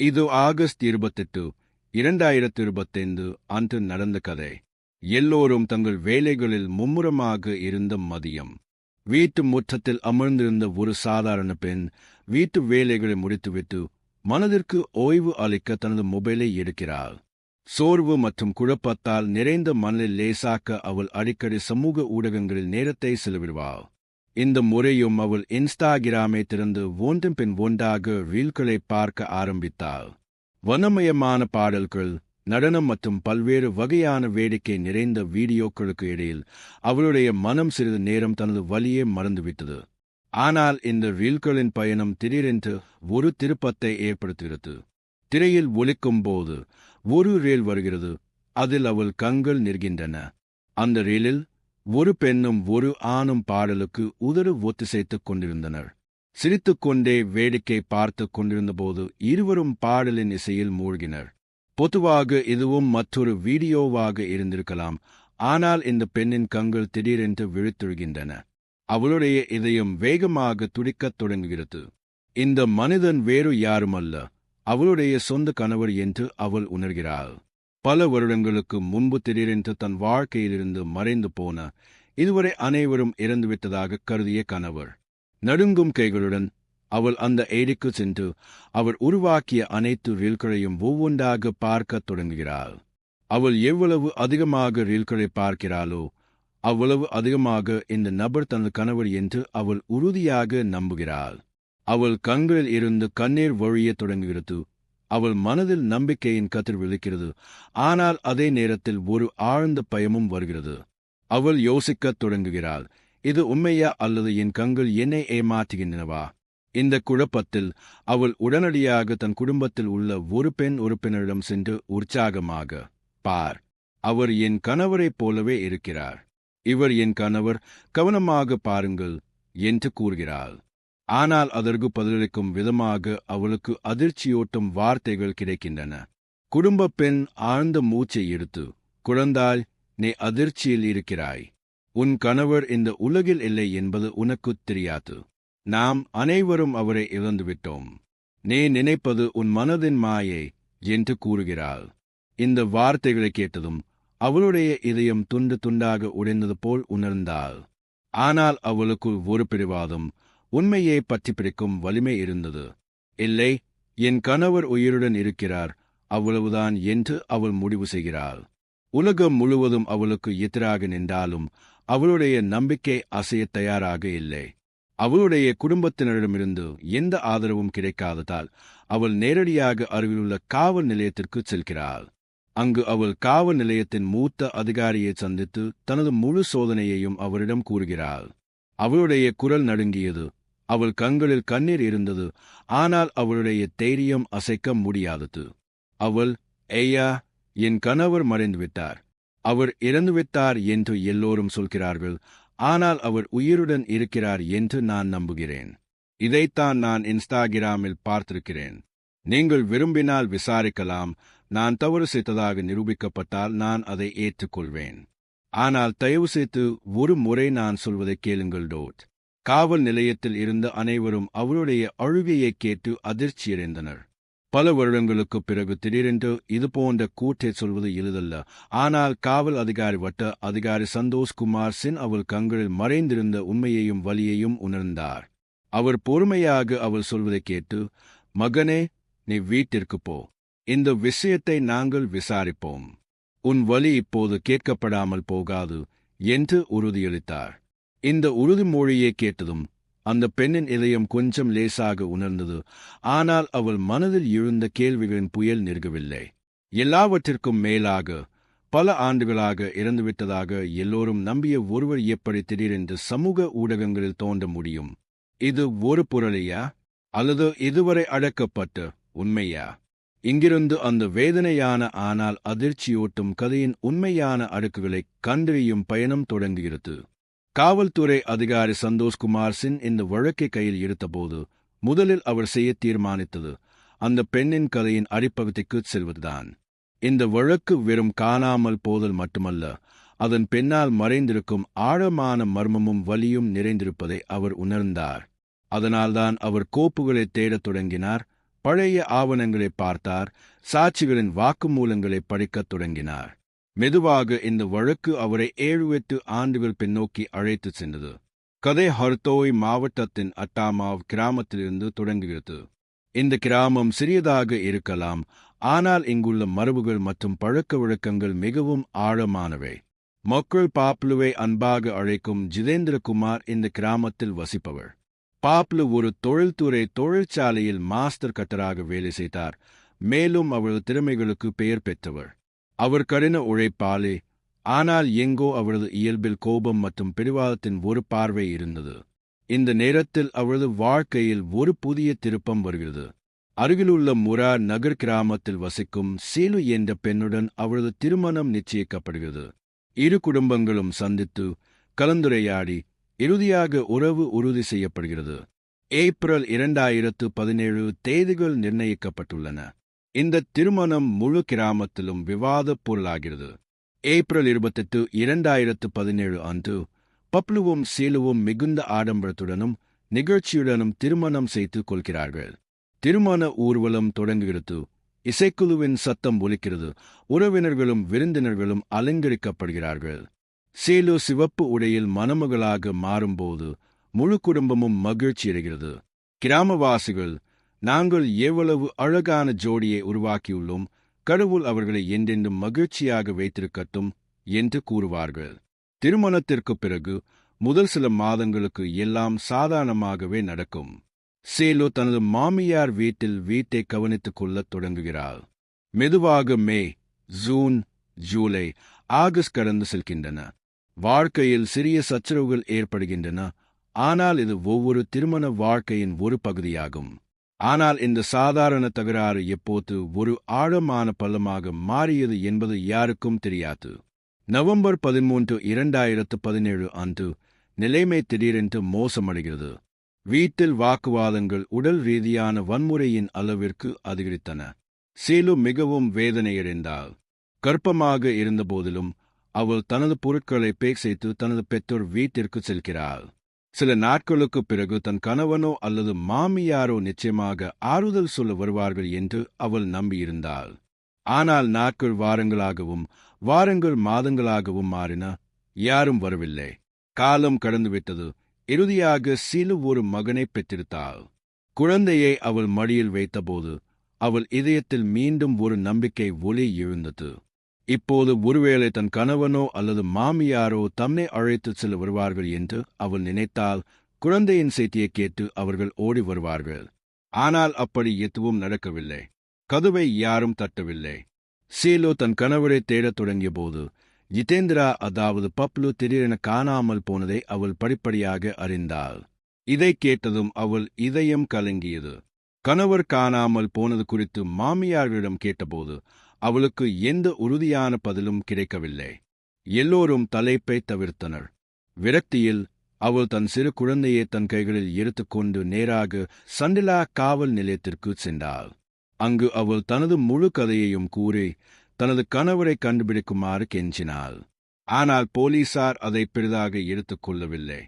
இது ஆகஸ்ட் இருபத்தெட்டு இரண்டாயிரத்து இருபத்தைந்து அன்று நடந்த கதை. எல்லோரும் தங்கள் வேலைகளில் மும்முரமாக இருந்த மதியம். வீட்டு முற்றத்தில் அமர்ந்திருந்த ஒரு சாதாரண பெண் வீட்டு வேலைகளை முடித்துவிட்டு மனதிற்கு ஓய்வு அளிக்க தனது மொபைலை எடுக்கிறாள். சோர்வு மற்றும் குழப்பத்தால் நிறைந்த மனதில் லேசாக்க அவள் அடிக்கடி சமூக ஊடகங்களில் நேரத்தை செலவிடுவாள். இந்த முறையும் அவள் இன்ஸ்டாகிராமை திறந்து ஒன்றின் பின் ஒன்றாக ரீல்களை பார்க்க ஆரம்பித்தாள். வனமயமான பாடல்கள் நடனம் மற்றும் பல்வேறு வகையான வேடிக்கை நிறைந்த வீடியோக்களுக்கு இடையில் அவளுடைய மனம் சிறிது நேரம் தனது வழியே மறந்துவிட்டது. ஆனால் இந்த ரீல்களின் பயணம் திடீரென்று ஒரு திருப்பத்தை ஏற்படுத்துகிறது திரையில் ஒலிக்கும் போது ஒரு ரீல் வருகிறது அதில் அவள் கண்கள் நிற்கின்றன. அந்த ரீலில் ஒரு பெண்ணும் ஒரு ஆணும் பாடலுக்கு உதறு ஒத்திசைத்துக் கொண்டிருந்தனர். சிரித்துக்கொண்டே வேடிக்கை பார்த்து கொண்டிருந்தபோது இருவரும் பாடலின் இசையில் மூழ்கினர். பொதுவாக இதுவும் மற்றொரு வீடியோவாக இருந்திருக்கலாம். ஆனால் இந்த பெண்ணின் கண்கள் திடீரென்று விழித்துழுகின்றன. அவளுடைய இதயம் வேகமாக துடிக்கத் தொடங்குகிறது. இந்த மனிதன் வேறு யாருமல்ல. அவளுடைய சொந்த கணவர் என்று அவள் உணர்கிறாள். பல வருடங்களுக்கு முன்பு திடீரென்று தன் வாழ்க்கையிலிருந்து மறைந்து போன இதுவரை அனைவரும் இறந்துவிட்டதாக கருதிய கணவர். நடுங்கும் கைகளுடன் அவள் அந்த ஏடிக்கு சென்று அவர் உருவாக்கிய அனைத்து ரீல்களையும் ஒவ்வொன்றாக பார்க்கத் தொடங்குகிறாள். அவள் எவ்வளவு அதிகமாக ரீல்களை பார்க்கிறாளோ அவ்வளவு அதிகமாக இந்த நபர் தனது கணவர் என்று அவள் உறுதியாக நம்புகிறாள். அவள் கண்களில் இருந்து கண்ணீர் வழியத் தொடங்குகிறது. அவள் மனதில் நம்பிக்கையின் கதிர் விழிக்கிறது. ஆனால் அதே நேரத்தில் ஒரு ஆழ்ந்த பயமும் வருகிறது. அவள் யோசிக்கத் தொடங்குகிறாள். இது உண்மையா அல்லது என் கண்கள் என்னை ஏமாற்றுகின்றனவா? இந்த குழப்பத்தில் அவள் உடனடியாக தன் குடும்பத்தில் உள்ள ஒரு பெண் உறுப்பினரிடம் சென்று உற்சாகமாக பார் அவர் என் கணவரைப் போலவே இருக்கிறார். இவர் என் கணவர். கவனமாக பாருங்கள் என்று கூறுகிறாள். ஆனால் அதற்கு பதிலளிக்கும் விதமாக அவளுக்கு அதிர்ச்சியூட்டும் வார்த்தைகள் கிடைக்கின்றன. குடும்ப பெண் ஆழ்ந்த மூச்சை எடுத்து குழந்தாய் நீ அதிர்ச்சியில் இருக்கிறாய். உன் கணவர் இந்த உலகில் இல்லை என்பது உனக்குத் தெரியாது. நாம் அனைவரும் அவரை இழந்துவிட்டோம். நீ நினைப்பது உன் மனதின் மாயை என்று கூறுகிறாள். இந்த வார்த்தைகளை கேட்டதும் அவளுடைய இதயம் துண்டு துண்டாக உடைந்தது போல் உணர்ந்தாள். ஆனால் அவளுக்குள் ஒரு பிரிவாதம் உண்மையை பற்றி பிடிக்கும் வலிமை இருந்தது. இல்லை என் கணவர் உயிருடன் இருக்கிறார் அவ்வளவுதான் என்று அவள் முடிவு செய்கிறாள். உலகம் முழுவதும் அவளுக்கு எதிராக நின்றாலும் அவளுடைய நம்பிக்கை அசைய தயாராக இல்லை. அவளுடைய குடும்பத்தினரிடமிருந்து எந்த ஆதரவும் கிடைக்காததால் அவள் நேரடியாக அருகிலுள்ள காவல் நிலையத்திற்கு செல்கிறாள். அங்கு அவள் காவல் நிலையத்தின் மூத்த அதிகாரியை சந்தித்து தனது முழு சோதனையையும் அவரிடம் கூறுகிறாள். அவளுடைய குரல் நடுங்கியது அவள் கண்களில் கண்ணீர் இருந்தது. ஆனால் அவளுடைய தைரியம் அசைக்க முடியாதது. அவள் ஐயா என் கணவர் மறைந்துவிட்டார். அவர் இறந்துவிட்டார் என்று எல்லோரும் சொல்கிறார்கள். ஆனால் அவர் உயிருடன் இருக்கிறார் என்று நான் நம்புகிறேன். இதைத்தான் நான் இன்ஸ்டாகிராமில் பார்த்திருக்கிறேன். நீங்கள் விரும்பினால் விசாரிக்கலாம். நான் தவறு செய்ததாக நிரூபிக்கப்பட்டால் நான் அதை ஏற்றுக்கொள்வேன். ஆனால் தயவு செய்து ஒரு முறை நான் சொல்வதை கேளுங்கள் டோட். காவல் நிலையத்தில் இருந்த அனைவரும் அவருடைய அழுகையை கேட்டு அதிர்ச்சியடைந்தனர். பல வருடங்களுக்குப் பிறகு திடீரென்று இதுபோன்ற கூட்டை சொல்வது எளிதல்ல. ஆனால் காவல் அதிகாரி வட்ட அதிகாரி சந்தோஷ் குமார் சின் அவள் கண்களில் மறைந்திருந்த உண்மையையும் வலியையும் உணர்ந்தார். அவர் பொறுமையாக அவள் சொல்வதை கேட்டு மகனே நீ வீட்டிற்கு போ. இந்த விஷயத்தை நாங்கள் விசாரிப்போம். உன் வலி இப்போது கேட்கப்படாமல் போகாது என்று உறுதியளித்தார். இந்த உறுதிமொழியை கேட்டதும் அந்த பெண்ணின் இதயம் கொஞ்சம் லேசாக உணர்ந்தது. ஆனால் அவள் மனதில் எழுந்த கேள்விகளின் புயல் நிற்கவில்லை. எல்லாவற்றிற்கும் மேலாக பல ஆண்டுகளாக இறந்துவிட்டதாக எல்லோரும் நம்பிய ஒருவர் எப்படி திடீரென்று சமூக ஊடகங்களில் தோன்ற முடியும்? இது ஒரு புரளியா? அல்லது இதுவரை அடக்கப்பட்ட உண்மையா? இங்கிருந்து அந்த வேதனையான ஆனால் அதிர்ச்சியூட்டும் கதையின் உண்மையான அடுக்குகளை கண்டறியும் பயணம் தொடங்குகிறது. காவல்துறை அதிகாரி சந்தோஷ்குமார் சின் இந்த வழக்கை கையில் எடுத்தபோது முதலில் அவர் செய்ய தீர்மானித்தது அந்த பெண்ணின் கதையின் அடிப்பகுதிக்கு செல்வதுதான். இந்த வழக்கு வெறும் காணாமல் போதல் மட்டுமல்ல அதன் பெண்ணால் மறைந்திருக்கும் ஆழமான மர்மமும் வலியும் நிறைந்திருப்பதை அவர் உணர்ந்தார். அதனால்தான் அவர் கோப்புகளை தேடத் தொடங்கினார் பழைய ஆவணங்களை பார்த்தார் சாட்சிகளின் வாக்குமூலங்களை படிக்கத் தொடங்கினார். மெதுவாக இந்த வழக்கு அவரை ஏழு எட்டு ஆண்டுகள் பின்னோக்கி அழைத்துச் சென்றது. கதை ஹர்தோய் மாவட்டத்தின் அட்டாமாவ் கிராமத்திலிருந்து தொடங்குகிறது. இந்த கிராமம் சிறியதாக இருக்கலாம் ஆனால் இங்குள்ள மரபுகள் மற்றும் பழக்க வழக்கங்கள் மிகவும் ஆழமானவை. மக்கள் பாப்லுவை அன்பாக அழைக்கும் ஜிதேந்திரகுமார் இந்த கிராமத்தில் வசிப்பவர். பாப்லு ஒரு தொழில்துறை தொழிற்சாலையில் மாஸ்டர் கட்டராக வேலை செய்தார் மேலும் அவரது திறமைகளுக்கு பெயர் பெற்றவர். அவர் கடின உழைப்பாளி ஆனால் எங்கோ அவரது இயல்பில் கோபம் மற்றும் பிடிவாதத்தின் ஒரு பார்வை இருந்தது. இந்த நேரத்தில் அவரது வாழ்க்கையில் ஒரு புதிய திருப்பம் வருகிறது. அருகிலுள்ள முரா நகர் கிராமத்தில் வசிக்கும் சீலு என்ற பெண்ணுடன் அவரது திருமணம் நிச்சயிக்கப்படுகிறது. இரு குடும்பங்களும் சந்தித்து கலந்துரையாடி இறுதியாக உறவு உறுதி செய்யப்படுகிறது. ஏப்ரல் இரண்டாயிரத்து பதினேழு தேதிகள் நிர்ணயிக்கப்பட்டுள்ளன. இந்த திருமணம் முழு கிராமத்திலும் விவாதப் பொருளாகிறது. ஏப்ரல் இருபத்தெட்டு இரண்டாயிரத்து பதினேழு அன்று பப்ளுவும் சீலுவும் மிகுந்த ஆடம்பரத்துடனும் நிகழ்ச்சியுடனும் திருமணம் செய்து கொள்கிறார்கள். திருமண ஊர்வலம் தொடங்குகிறது. இசைக்குழுவின் சத்தம் ஒலிக்கிறது. உறவினர்களும் விருந்தினர்களும் அலங்கரிக்கப்படுகிறார்கள். சீலு சிவப்பு உடையில் மணமகளாக மாறும்போது முழு குடும்பமும் மகிழ்ச்சியடைகிறது. கிராமவாசிகள் நாங்கள் எவ்வளவு அழகான ஜோடியை உருவாக்கியுள்ளோம் கடவுள் அவர்களை என்றென்றும் மகிழ்ச்சியாக வைத்திருக்கட்டும் என்று கூறுவார்கள். திருமணத்திற்குப் பிறகு முதல் சில மாதங்களுக்கு எல்லாம் சாதாரணமாகவே நடக்கும். சேலு தனது மாமியார் வீட்டில் வீட்டை கவனித்துக் கொள்ளத் தொடங்குகிறாள். மெதுவாக மே ஜூன் ஜூலை ஆகஸ்ட் கடந்து செல்கின்றன. வாழ்க்கையில் சிறிய சச்சரவுகள் ஏற்படுகின்றன ஆனால் இது ஒவ்வொரு திருமண வாழ்க்கையின் ஒரு பகுதியாகும். ஆனால் இந்த சாதாரண தகராறு எப்போது ஒரு ஆழமான பள்ளமாக மாறியது என்பது யாருக்கும் தெரியாது. நவம்பர் பதிமூன்று இரண்டாயிரத்து பதினேழு அன்று நிலைமை திடீரென்று மோசமடைகிறது. வீட்டில் வாக்குவாதங்கள் உடல் ரீதியான வன்முறையின் அளவிற்கு அதிகரித்தன. சீலு மிகவும் வேதனையடைந்தாள். கர்ப்பமாக இருந்தபோதிலும் அவள் தனது பொருட்களை பேக் செய்து தனது பெற்றோர் வீட்டிற்கு செல்கிறாள். சில நாட்களுக்குப் பிறகு தன் கணவனோ அல்லது மாமியாரோ நிச்சயமாக ஆறுதல் சொல்ல வருவார்கள் என்று அவள் நம்பியிருந்தாள். ஆனால் நாட்கள் வாரங்களாகவும் வாரங்கள் மாதங்களாகவும் மாறின. யாரும் வரவில்லை. காலம் கடந்துவிட்டது. இறுதியாக சீலு ஒரு மகனை பெற்றிருந்தாள். குழந்தையை அவள் மடியில் வைத்தபோது அவள் இதயத்தில் மீண்டும் ஒரு நம்பிக்கை ஒளி எழுந்தது. இப்போது ஒருவேளை தன் கணவனோ அல்லது மாமியாரோ தம்மை அழைத்துச் செல்ல வருவார்கள் என்று அவள் நினைத்தால் குழந்தையின் செய்தியை கேட்டு அவர்கள் ஓடி வருவார்கள். ஆனால் அப்படி எதுவும் நடக்கவில்லை. கதவை யாரும் தட்டவில்லை. சீலோ தன் கணவரை தேடத் தொடங்கிய போது ஜிதேந்திரா அதாவது பப்லு திடீரென காணாமல் போனதை அவள் படிப்படியாக அறிந்தாள். இதை கேட்டதும் அவள் இதயம் கலங்கியது. கணவர் காணாமல் போனது குறித்து மாமியார்களிடம் கேட்டபோது அவளுக்கு எந்த உறுதியான பதிலும் கிடைக்கவில்லை. எல்லோரும் தலைப்பை தவிர்த்தனர். விரக்தியில் அவள் தன் சிறு குழந்தையை தன் கைகளில் எடுத்துக்கொண்டு நேராக சண்டிலா காவல் நிலையத்திற்கு சென்றாள். அங்கு அவள் தனது முழு கதையையும் கூறி தனது கணவரை கண்டுபிடிக்குமாறு கெஞ்சினாள். ஆனால் போலீசார் அதை பெரிதாக எடுத்துக் கொள்ளவில்லை.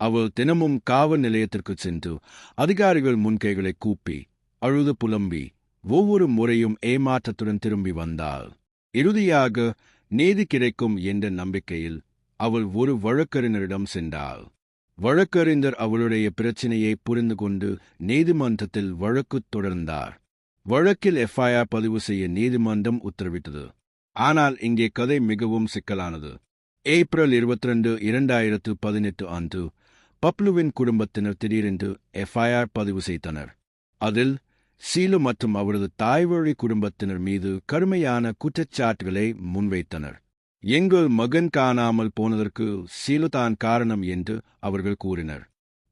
அவள் தினமும் காவல் நிலையத்திற்கு சென்று அதிகாரிகள் முன்கைகளை கூப்பி அழுது புலம்பி ஒவ்வொரு முறையும் ஏமாற்றத்துடன் திரும்பி வந்தாள். இறுதியாக நீதி கிடைக்கும் என்ற நம்பிக்கையில் அவள் ஒரு வழக்கறிஞரிடம் சென்றாள். வழக்கறிஞர் அவளுடைய பிரச்சனையை புரிந்து கொண்டு நீதிமன்றத்தில் வழக்கு தொடர்ந்தார். வழக்கில் எஃப்ஐஆர் பதிவு செய்ய நீதிமன்றம் உத்தரவிட்டது. ஆனால் இங்கே கதை மிகவும் சிக்கலானது. ஏப்ரல் இருபத்தி ரெண்டு இரண்டாயிரத்து பதினெட்டு அன்று பப்ளுவின் குடும்பத்தினர் திடீரென்று எஃப்ஐஆர் பதிவு செய்தனர். அதில் சீலு மற்றும் அவரது தாய்வழி குடும்பத்தினர் மீது கடுமையான குற்றச்சாட்டுகளை முன்வைத்தனர். எங்கள் மகன் காணாமல் போனதற்கு சீலு தான் காரணம் என்று அவர்கள் கூறினர்.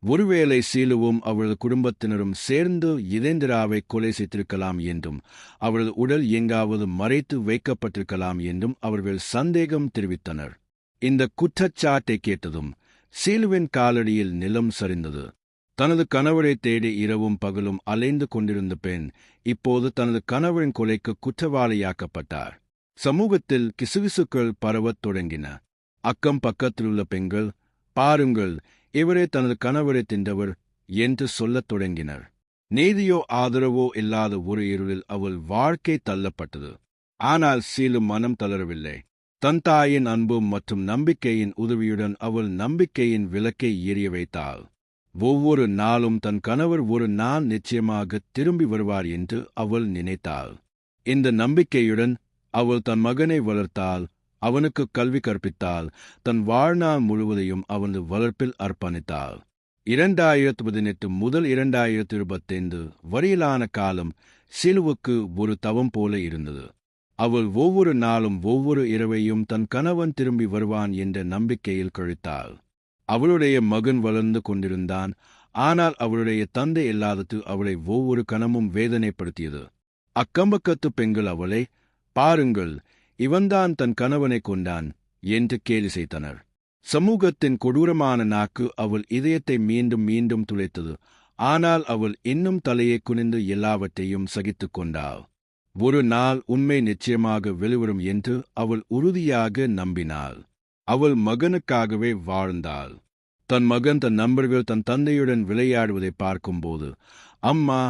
ஒருவேளை சீலுவும் அவரது குடும்பத்தினரும் சேர்ந்து இதேந்திராவை கொலை செய்திருக்கலாம் என்றும் அவரது உடல் எங்காவது மறைத்து வைக்கப்பட்டிருக்கலாம் என்றும் அவர்கள் சந்தேகம் தெரிவித்தனர். இந்த குற்றச்சாட்டை கேட்டதும் சீலுவின் காலடியில் நிலம் சரிந்தது. தனது கணவரை தேடி இரவும் பகலும் அலைந்து கொண்டிருந்த பெண் இப்போது தனது கணவரின் கொலைக்கு குற்றவாளியாக்கப்பட்டார். சமூகத்தில் கிசுகிசுக்கள் பரவத் தொடங்கின. அக்கம் பக்கத்திலுள்ள பெண்கள் பாருங்கள் இவரே தனது கணவரை தின்றவர் என்று சொல்லத் தொடங்கினர். நீதியோ ஆதரவோ இல்லாத ஒரு இருளில் அவள் வாழ்க்கை தள்ளப்பட்டது. ஆனால் சீலும் மனம் தளரவில்லை. தன் தாயின் அன்பும் மற்றும் நம்பிக்கையின் உதவியுடன் அவள் நம்பிக்கையின் விளக்கை எரிய வைத்தாள். ஒவ்வொரு நாளும் தன் கணவர் ஒரு நாள் நிச்சயமாக திரும்பி வருவார் என்று அவள் நினைத்தாள். இந்த நம்பிக்கையுடன் அவள் தன் மகனை வளர்த்தாள் அவனுக்கு கல்வி கற்பித்தாள் தன் வாழ்நாள் முழுவதையும் அவனது வளர்ப்பில் அர்ப்பணித்தாள். இரண்டாயிரத்து பதினெட்டு முதல் இரண்டாயிரத்து இருபத்தைந்து வரையிலான காலம் சிலுவுக்கு ஒரு தவம் போல இருந்தது. அவள் ஒவ்வொரு நாளும் ஒவ்வொரு இரவையும் தன் கணவன் திரும்பி வருவான் என்ற நம்பிக்கையில் கழித்தாள். அவளுடைய மகன் வளர்ந்து கொண்டிருந்தான். ஆனால் அவளுடைய தந்தை இல்லாதது அவளை ஒவ்வொரு கணமும் வேதனைப்படுத்தியது. அக்கம்பக்கத்து பெண்கள் அவளை பாருங்கள் இவன்தான் தன் கணவனை கொண்டான் என்று கேலி செய்தனர். சமூகத்தின் கொடூரமான நாக்கு அவள் இதயத்தை மீண்டும் மீண்டும் துளைத்தது. ஆனால் அவள் இன்னும் தலையை குனிந்து எல்லாவற்றையும் சகித்துக் கொண்டாள் ஒரு நாள் உண்மை நிச்சயமாக வெளிவரும் என்று அவள் உறுதியாக நம்பினாள். அவள் மகனுக்காகவே வாழ்ந்தாள். தன் மகன் தன் நண்பர்கள் தன் தந்தையுடன் விளையாடுவதை பார்க்கும்போது அம்மா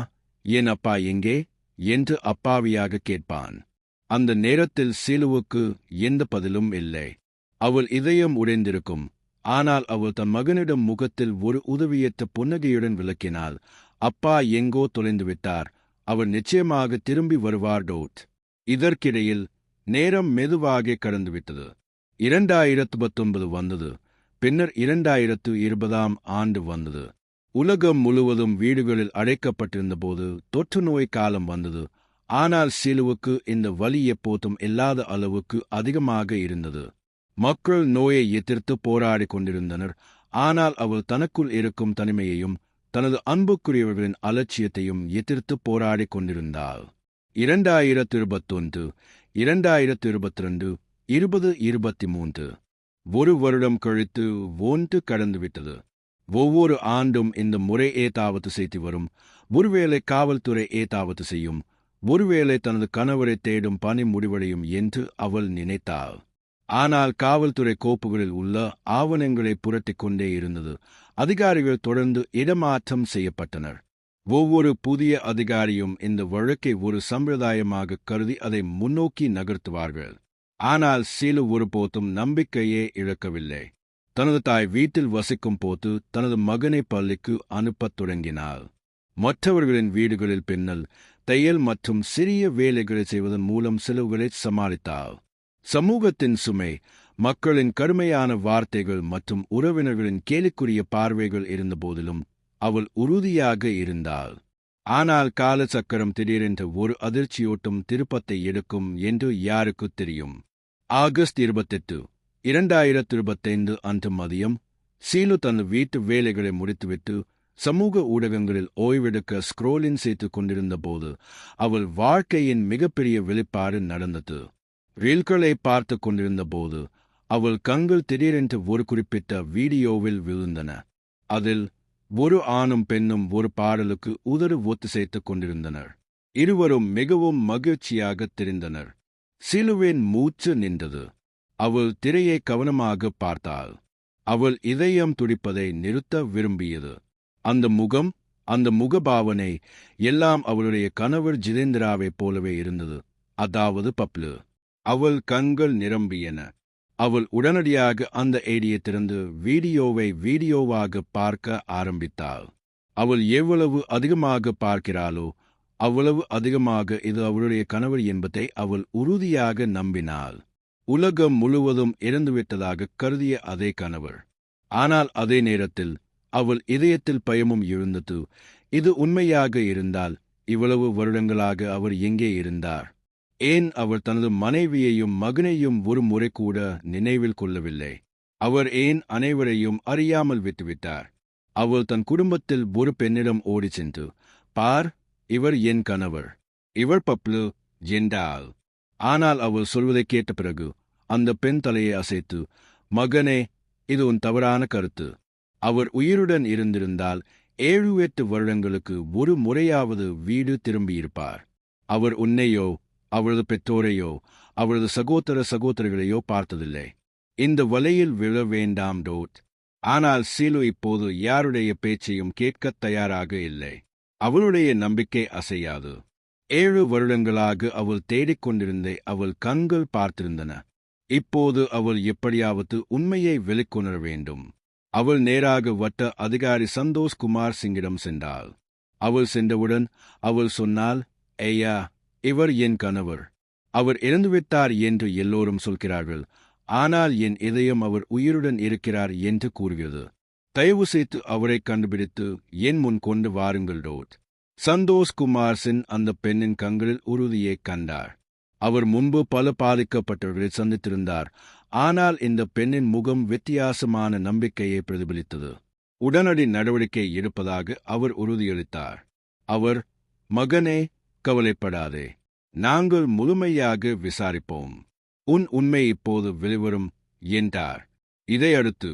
என் அப்பா எங்கே? என்று அப்பாவியாக கேட்பான். அந்த நேரத்தில் சீலுவுக்கு எந்த பதிலும் இல்லை. அவள் இதயம் உடைந்திருக்கும். ஆனால் அவள் தன் மகனிடம் முகத்தில் ஒரு உதவியற்ற புன்னகையுடன் விளக்கினாள். அப்பா எங்கோ தொலைந்து விட்டார். அவர் நிச்சயமாக திரும்பி வருவார் டோட். இதற்கிடையில் நேரம் மெதுவாக கடந்துவிட்டது. இரண்டாயிரத்து பத்தொன்பது வந்தது. பின்னர் இரண்டாயிரத்து இருபதாம் ஆண்டு வந்தது. உலகம் முழுவதும் வீடுகளில் அடைக்கப்பட்டிருந்தபோது தொற்று நோய் காலம் வந்தது. ஆனால் சிலுவுக்கு இந்த வலி எப்போதும் இல்லாத அளவுக்கு அதிகமாக இருந்தது. மக்கள் நோயை எதிர்த்து போராடிக் கொண்டிருந்தனர். ஆனால் அவள் தனக்குள் இருக்கும் தனிமையையும் தனது அன்புக்குரியவர்களின் அலட்சியத்தையும் எதிர்த்து போராடிக் கொண்டிருந்தாள். இரண்டாயிரத்து இருபத்தொன்று இரண்டாயிரத்து இருபத்தி ரெண்டு இருபது இருபத்தி மூன்று ஒரு வருடம் கழித்து ஒன்று கடந்துவிட்டது. ஒவ்வொரு ஆண்டும் இந்த முறை ஏதாவது செய்து வரும். ஒருவேளை காவல்துறை ஏதாவது செய்யும். ஒருவேளை தனது கணவரை தேடும் பணி முடிவடையும் என்று அவள் நினைத்தாள். ஆனால் காவல்துறை கோப்புகளில் உள்ள ஆவணங்களை புரட்டிக் கொண்டே இருந்தது. அதிகாரிகள் தொடர்ந்து இடமாற்றம் செய்யப்பட்டனர். ஒவ்வொரு புதிய அதிகாரியும் இந்த வழக்கை ஒரு சம்பிரதாயமாக கருதி அதை முன்னோக்கி நகர்த்துவார்கள். ஆனால் சீலு ஒருபோதும் நம்பிக்கையே இழக்கவில்லை. தனது தாய் வீட்டில் வசிக்கும் போது தனது மகனை பள்ளிக்கு அனுப்பத் தொடங்கினாள். மற்றவர்களின் வீடுகளில் பின்னல் தையல் மற்றும் சிறிய வேலைகளை செய்வதன் மூலம் செலவுகளை சமாளித்தாள். சமூகத்தின் சுமை மக்களின் கடுமையான வார்த்தைகள் மற்றும் உறவினர்களின் கேலிக்குரிய பார்வைகள் இருந்தபோதிலும் அவள் உறுதியாக இருந்தாள். ஆனால் கால சக்கரம் திடீரென்று ஒரு அதிர்ச்சியோட்டும் திருப்பத்தை எடுக்கும் என்று யாருக்கு தெரியும்? ஆகஸ்ட் இருபத்தெட்டு இரண்டாயிரத்து இருபத்தைந்து அன்று மதியம் சீனு தனது வீட்டு வேலைகளை முடித்துவிட்டு சமூக ஊடகங்களில் ஓய்வெடுக்க ஸ்க்ரோலின் செய்து கொண்டிருந்த போது அவள் வாழ்க்கையின் மிகப்பெரிய வெளிப்பாடு நடந்தது. ரீல்களை பார்த்து கொண்டிருந்த போது அவள் கண்கள் திடீரென்று ஒரு குறிப்பிட்ட வீடியோவில் விழுந்தன. அதில் ஒரு ஆணும் பெண்ணும் ஒரு பாடலுக்கு உதறு ஒத்து சேர்த்துக் கொண்டிருந்தனர். இருவரும் மிகவும் மகிழ்ச்சியாக தெரிந்தனர். சிலுவின் மூச்சு நின்றது. அவள் திரையை கவனமாக பார்த்தாள். அவள் இதயம் துடிப்பதை நிறுத்த விரும்பியது. அந்த முகம் அந்த முகபாவனை எல்லாம் அவளுடைய கணவர் ஜிதேந்திராவைப் போலவே இருந்தது. அதாவது பப்ளு. அவள் கண்கள் நிரம்பியன. அவள் உடனடியாக அந்த ஏடியை திறந்து வீடியோவை வீடியோவாக பார்க்க ஆரம்பித்தாள். அவள் எவ்வளவு அதிகமாக பார்க்கிறாளோ அவ்வளவு அதிகமாக இது அவளுடைய கணவர் என்பதை அவள் உறுதியாக நம்பினாள். உலகம் முழுவதும் இறந்துவிட்டதாக கருதிய அதே கணவர். ஆனால் அதே நேரத்தில் அவள் இதயத்தில் பயமும் எழுந்தது. இது உண்மையாக இருந்தால் இவ்வளவு வருடங்களாக அவர் எங்கே இருந்தார்? ஏன் அவர் தனது மனைவியையும் மகனையும் ஒரு முறை கூட நினைவில் கொள்ளவில்லை? அவர் ஏன் அனைவரையும் அறியாமல் விட்டுவிட்டார்? அவள் தன் குடும்பத்தில் ஒரு பெண்ணிடம் ஓடிச் சென்று பார் இவர் என் கணவர். இவர் பப்ளு என்றாள் ஆனால் அவள் சொல்வதை கேட்ட பிறகு அந்த பெண் தலையை அசைத்து மகனே இது உன் தவறான கருத்து. அவர் உயிருடன் இருந்திருந்தால் ஏழு எட்டு வருடங்களுக்கு ஒரு முறையாவது வீடு திரும்பியிருப்பார். அவர் உன்னையோ அவரது பெற்றோரையோ அவரது சகோதர சகோதரிகளையோ பார்த்ததில்லை. இந்த வலையில் விழ வேண்டாம் டோட். ஆனால் சீலு இப்போது யாருடைய பேச்சையும் கேட்கத் தயாராக இல்லை. அவளுடைய நம்பிக்கை அசையாது. ஏழு வருடங்களாக அவள் தேடிக் கொண்டிருந்தே அவள் கண்கள் பார்த்திருந்தன. இப்போது அவள் எப்படியாவது உண்மையை வெளிக்கொணர வேண்டும். அவள் நேராக வட்ட அதிகாரி சந்தோஷ் குமார் சிங்கிடம் சென்றாள். அவள் சென்றவுடன் அவள் சொன்னாள் ஐயா இவர் என் கணவர். அவர் இறந்துவிட்டார் என்று எல்லோரும் சொல்கிறார்கள். ஆனால் என் இதயம் அவர் உயிருடன் இருக்கிறார் என்று கூறுகிறது. தயவு செய்து அவரை கண்டுபிடித்து என் முன் கொண்டு வாருங்கள் ரோத் சந்தோஷ் குமார் சின் அந்த பெண்ணின் கண்களில் உறுதியை கண்டார். அவர் முன்பு பல பாதிக்கப்பட்டவர்களை சந்தித்திருந்தார். ஆனால் இந்த பெண்ணின் முகம் வித்தியாசமான நம்பிக்கையை பிரதிபலித்தது. உடனடி நடவடிக்கை எடுப்பதாக அவர் உறுதியளித்தார். அவர் மகனே கவலைப்படாதே. நாங்கள் முழுமையாக விசாரிப்போம். உன் உண்மை இப்போது வெளிவரும் என்றார். இதையடுத்து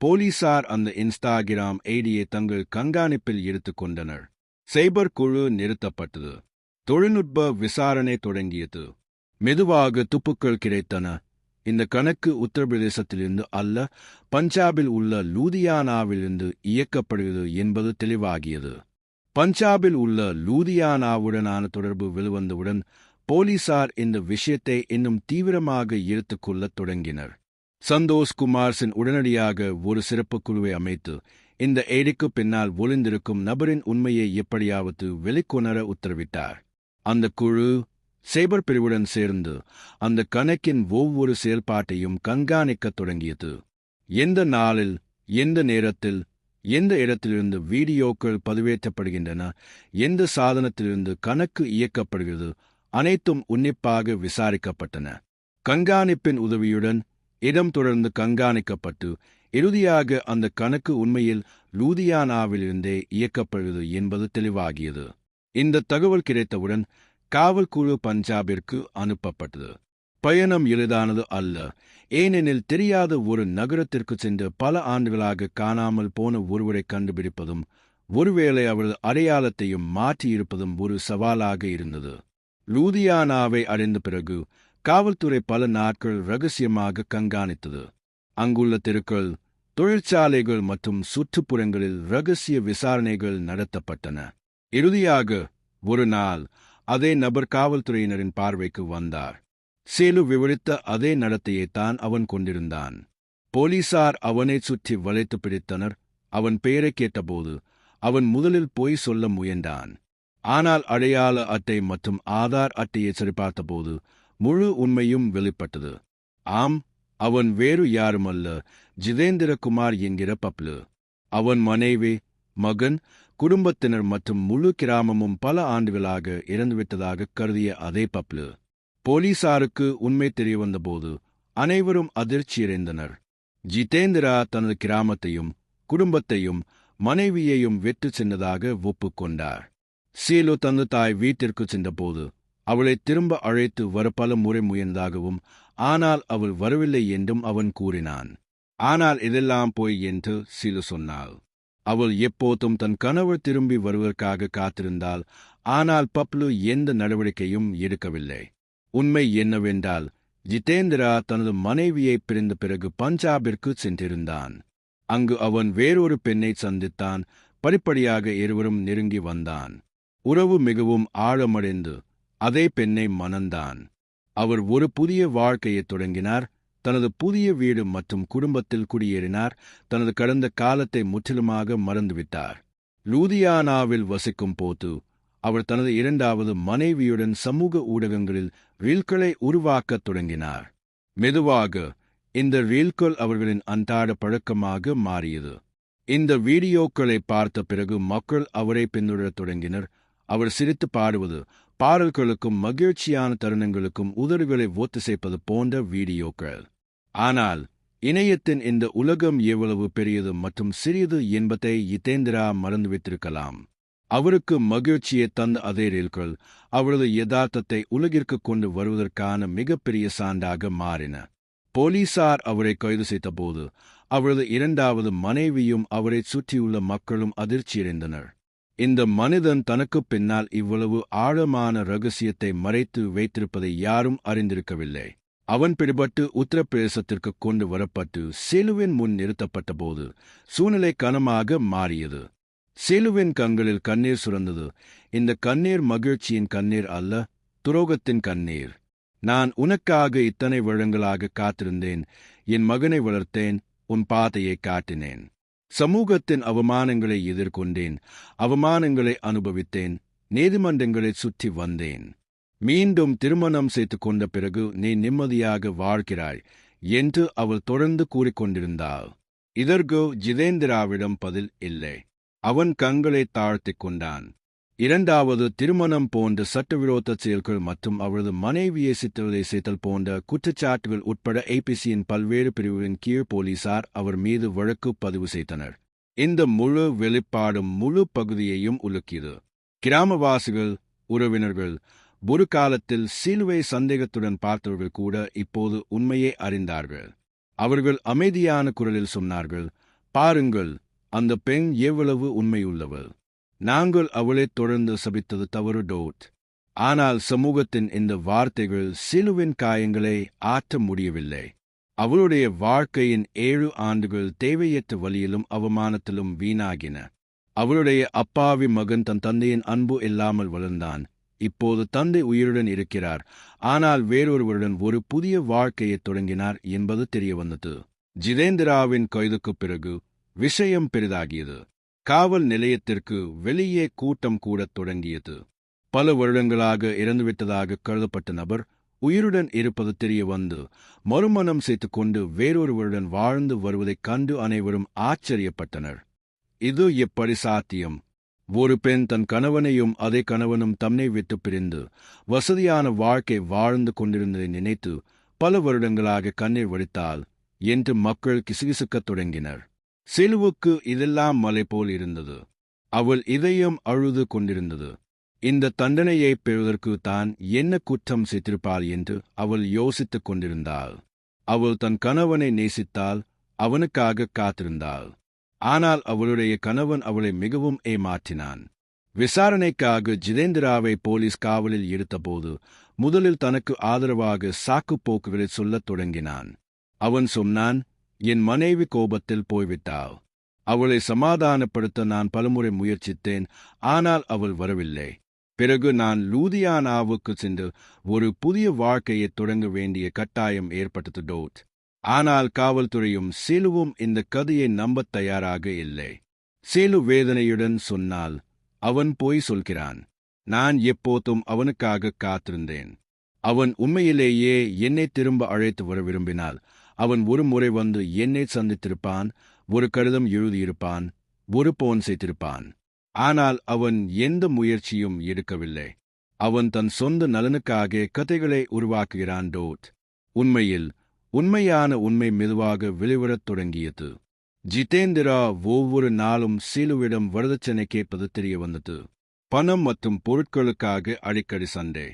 போலீசார் அந்த இன்ஸ்டாகிராம் ஐடியை தங்கள் கண்காணிப்பில் எடுத்துக் கொண்டனர். சைபர் குழு நிறுத்தப்பட்டது. தொழில்நுட்ப விசாரணை தொடங்கியது. மெதுவாக துப்புக்கள் கிடைத்தன. இந்த கணக்கு உத்தரப்பிரதேசத்திலிருந்து அல்ல பஞ்சாபில் உள்ள லூதியானாவிலிருந்து இயக்கப்படுகிறது என்பது தெளிவாகியது. பஞ்சாபில் உள்ள லூதியானாவுடனான தொடர்பு வெளிவந்தவுடன் போலீசார் இந்த விஷயத்தை இன்னும் தீவிரமாக எடுத்துக்கொள்ளத் தொடங்கினர். சந்தோஷ் குமார் சின் உடனடியாக ஒரு சிறப்பு குழுவை அமைத்து இந்த ஏடிக்கு பின்னால் ஒளிந்திருக்கும் நபரின் உண்மையை எப்படியாவது வெளிக்கொணர உத்தரவிட்டார். அந்த குழு சேபர் பிரிவுடன் சேர்ந்து அந்த கணக்கின் ஒவ்வொரு செயல்பாட்டையும் கண்காணிக்கத் தொடங்கியது. எந்த நாளில் எந்த நேரத்தில் எந்த இடத்திலிருந்து வீடியோக்கள் பதிவேற்றப்படுகின்றன எந்த சாதனத்திலிருந்து கணக்கு இயக்கப்படுகிறது அனைத்தும் உன்னிப்பாக விசாரிக்கப்பட்டன. கண்காணிப்பின் உதவியுடன் இடம் தொடர்ந்து கண்காணிக்கப்பட்டு இறுதியாக அந்த கணக்கு உண்மையில் லூதியானாவிலிருந்தே இயக்கப்படுகிறது என்பது தெளிவாகியது. இந்த தகவல் கிடைத்தவுடன் காவல்குழு பஞ்சாபிற்கு அனுப்பப்பட்டது. பயணம் எளிதானது அல்ல. ஏனெனில் தெரியாத ஒரு நகரத்திற்கு சென்று பல ஆண்டுகளாக காணாமல் போன ஒருவரை கண்டுபிடிப்பதும் ஒருவேளை அவரது அடையாளத்தையும் மாற்றியிருப்பதும் ஒரு சவாலாக இருந்தது. லூதியானாவை அடைந்த பிறகு காவல்துறை பல நாட்கள் ரகசியமாக கண்காணித்தது. அங்குள்ள தெருக்கள் தொழிற்சாலைகள் மற்றும் சுற்றுப்புறங்களில் ரகசிய விசாரணைகள் நடத்தப்பட்டன. இறுதியாக ஒரு நாள் அதே நபர் காவல்துறையினரின் பார்வைக்கு வந்தார். சேலு விவரித்த அதே நடத்தையைத்தான் அவன் கொண்டிருந்தான். போலீசார் அவனை சுற்றி வளைத்து பிடித்தனர். அவன் பெயரை கேட்டபோது அவன் முதலில் பொய் சொல்ல முயன்றான். ஆனால் அடையாள அட்டை மற்றும் ஆதார் அட்டையை சரிபார்த்தபோது முழு உண்மையும் வெளிப்பட்டது. ஆம் அவன் வேறு யாருமல்ல ஜிதேந்திரகுமார் என்கிற பப்ளு அவன் மனைவி மகன் குடும்பத்தினர் மற்றும் முழு கிராமமும் பல ஆண்டுகளாக இறந்துவிட்டதாக கருதிய அதே பப்ளு போலீசாருக்கு உண்மை தெரிய வந்தபோது அனைவரும் அதிர்ச்சியடைந்தனர். ஜிதேந்திரா தனது கிராமத்தையும் குடும்பத்தையும் மனைவியையும் வெற்று சென்றதாக ஒப்புக்கொண்டார். சீலு தனது தாய் வீட்டிற்கு சென்றபோது அவளை திரும்ப அழைத்து வர பல முறை முயன்றாகவும் ஆனால் அவள் வரவில்லை என்றும் அவன் கூறினான். ஆனால் இதெல்லாம் போய் என்று சிலு சொன்னாள். அவள் எப்போதும் தன் கணவர் திரும்பி வருவதற்காக காத்திருந்தாள் ஆனால் பப்லு எந்த நடவடிக்கையும் எடுக்கவில்லை. உண்மை என்னவென்றால் ஜிதேந்திரா தனது மனைவியை பிரிந்த பிறகு பஞ்சாபிற்கு சென்றிருந்தான். அங்கு அவன் வேறொரு பெண்ணை சந்தித்தான் படிப்படியாக இருவரும் நெருங்கி வந்தான். உறவு மிகவும் ஆழமடைந்து அதே பெண்ணை மணந்தான். அவர் ஒரு புதிய வாழ்க்கையைத் தொடங்கினார். தனது புதிய வீடு மற்றும் குடும்பத்தில் குடியேறினார். தனது கடந்த காலத்தை முற்றிலுமாக மறந்துவிட்டார். லூதியானாவில் வசிக்கும் போது அவர் தனது இரண்டாவது மனைவியுடன் சமூக ஊடகங்களில் ரீல்களை உருவாக்கத் தொடங்கினார். மெதுவாக இந்த ரீல்கள் அவர்களின் அன்றாட பழக்கமாக மாறியது. இந்த வீடியோக்களை பார்த்த பிறகு மக்கள் அவரை பின்தொடரத் தொடங்கினர். அவர் சிரித்து பாடுவது பாடல்களுக்கும் மகிழ்ச்சியான தருணங்களுக்கும் உதடுகளை ஒத்திசைப்பது போன்ற வீடியோக்கள். ஆனால் இணையத்தின் இந்த உலகம் எவ்வளவு பெரியது மற்றும் சிறியது என்பதை இத்தேந்திரா மறந்து வைத்திருக்கலாம். அவருக்கு மகிழ்ச்சியை தந்த அதே ரீல்கள் அவரது யதார்த்தத்தை உலகிற்கு கொண்டு வருவதற்கான மிகப்பெரிய சான்றாக மாறின. போலீசார் அவரை கைது செய்தபோது அவரது இரண்டாவது மனைவியும் அவரை சுற்றியுள்ள மக்களும் அதிர்ச்சியடைந்தனர். இந்த மனிதன் தனக்குப் பின்னால் இவ்வளவு ஆழமான ரகசியத்தை மறைத்து வைத்திருப்பதை யாரும் அறிந்திருக்கவில்லை. அவன் பிடிபட்டு உத்தரப்பிரதேசத்திற்கு கொண்டு வரப்பட்டு சேலுவின் முன் நிறுத்தப்பட்ட போது சூழ்நிலை கனமாக மாறியது. சிலுவின் கண்களில் கண்ணீர் சுரந்தது. இந்த கண்ணீர் மகிழ்ச்சியின் கண்ணீர் அல்ல துரோகத்தின் கண்ணீர். நான் உனக்காக இத்தனை வருடங்களாக காத்திருந்தேன் என் மகனை வளர்த்தேன் உன் பாதையை காட்டினேன். சமூகத்தின் அவமானங்களை எதிர்கொண்டேன் அவமானங்களை அனுபவித்தேன் நீதிமன்றங்களை சுற்றி வந்தேன். மீண்டும் திருமணம் செய்து கொண்ட பிறகு நீ நிம்மதியாக வாழ்கிறாய் என்று அவள் தொடர்ந்து கூறிக்கொண்டிருந்தாள். இதற்கு ஜிதேந்திராவிடம் பதில் இல்லை. அவன் கண்களை தாழ்த்திக் கொண்டான். இரண்டாவது திருமணம் போன்ற சட்டவிரோத செயல்கள் மற்றும் அவரது மனைவியை சித்தவதை செய்தல் போன்ற குற்றச்சாட்டுகள் உட்பட ஏபிசியின் பல்வேறு பிரிவுகளின் கீழ் போலீசார் அவர் மீது வழக்கு பதிவு செய்தனர். இந்த முழு வெளிப்பாடும் முழு பகுதியையும் உலுக்கியது. கிராமவாசிகள் உறவினர்கள் ஒரு காலத்தில் சிலுவை சந்தேகத்துடன் பார்த்தவர்கள் கூட இப்போது உண்மையை அறிந்தார்கள். அவர்கள் அமைதியான குரலில் சொன்னார்கள் பாருங்கள் அந்த பெண் எவ்வளவு உண்மையுள்ளவள். நாங்கள் அவளை தொடர்ந்து சபித்தது தவறு டோட். ஆனால் சமூகத்தின் இந்த வார்த்தைகள் சிலுவின் காயங்களை ஆற்ற முடியவில்லை. அவளுடைய வாழ்க்கையின் ஏழு ஆண்டுகள் தேவையற்ற வழியிலும் அவமானத்திலும் வீணாகின. அவளுடைய அப்பாவி மகன் தன் தந்தையின் அன்பு இல்லாமல் வளர்ந்தான். இப்போது தந்தை உயிருடன் இருக்கிறார். ஆனால் வேறொருவருடன் ஒரு புதிய வாழ்க்கையை தொடங்கினார் என்பது தெரிய வந்தது ஜிதேந்திராவின் கைதுக்குப் பிறகு விஷயம் பெரிதாகியது. காவல் நிலையத்திற்கு வெளியே கூட்டம் கூடத் தொடங்கியது. பல வருடங்களாக இறந்துவிட்டதாக கருதப்பட்ட நபர் உயிருடன் இருப்பது தெரிய வந்து மறுமணம் செய்து கொண்டு வேறொருவருடன் வாழ்ந்து வருவதைக் கண்டு அனைவரும் ஆச்சரியப்பட்டனர். இது எப்படி சாத்தியம் ஒரு பெண் தன் கணவனையும் அதே கணவனும் தன்னை விட்டு பிரிந்து வசதியான வாழ்க்கை வாழ்ந்து கொண்டிருந்ததை நினைத்து பல வருடங்களாக கண்ணீர் வடித்தாள் என்று மக்கள் கிசுகிசுக்கத் தொடங்கினர். சிலுவுக்கு இதெல்லாம் மலை போல் இருந்தது. அவள் இதயம் அழுது கொண்டிருந்தது. இந்த தண்டனையை பெறுவதற்கு தான் என்ன குற்றம் செய்திருப்பாள் என்று அவள் யோசித்துக் கொண்டிருந்தாள். அவள் தன் கணவனை நேசித்தால் அவனுக்காக காத்திருந்தாள். ஆனால் அவளுடைய கணவன் அவளை மிகவும் ஏமாற்றினான். விசாரணைக்காக ஜிதேந்திராவை போலீஸ் காவலில் எடுத்தபோது முதலில் தனக்கு ஆதரவாக சாக்கு போக்குகளை சொல்லத் தொடங்கினான். அவன் சொன்னான் என் மனைவி கோபத்தில் போய்விட்டாள். அவளை சமாதானப்படுத்த நான் பலமுறை முயற்சித்தேன் ஆனால் அவள் வரவில்லை. பிறகு நான் லூதியானாவுக்கு சென்று ஒரு புதிய வாழ்க்கையை தொடங்க வேண்டிய கட்டாயம் ஏற்பட்டது? டோட் ஆனால் காவல்துறையும் சேலுவும் இந்த கதையை நம்பத் தயாராக இல்லை. சேலு வேதனையுடன் சொன்னால் அவன் போய் சொல்கிறான். நான் எப்போதும் அவனுக்காக காத்திருந்தேன். அவன் உண்மையிலேயே என்னை திரும்ப அழைத்து வர விரும்பினால் அவன் ஒரு முறை வந்து என்னை சந்தித்திருப்பான் ஒரு கடிதம் எழுதியிருப்பான் ஒரு போன் செய்திருப்பான் ஆனால் அவன் எந்த முயற்சியும் எடுக்கவில்லை. அவன் தன் சொந்த நலனுக்காக கதைகளை உருவாக்குகிறான் டோட். உண்மையில் உண்மையான உண்மை மெதுவாக வெளிவரத் தொடங்கியது. ஜிதேந்திரா ஒவ்வொரு நாளும் சீலுவிடம் வரதட்சணை கேட்பது தெரிய வந்தது. பணம் மற்றும் பொருட்களுக்காக அடிக்கடி சண்டை.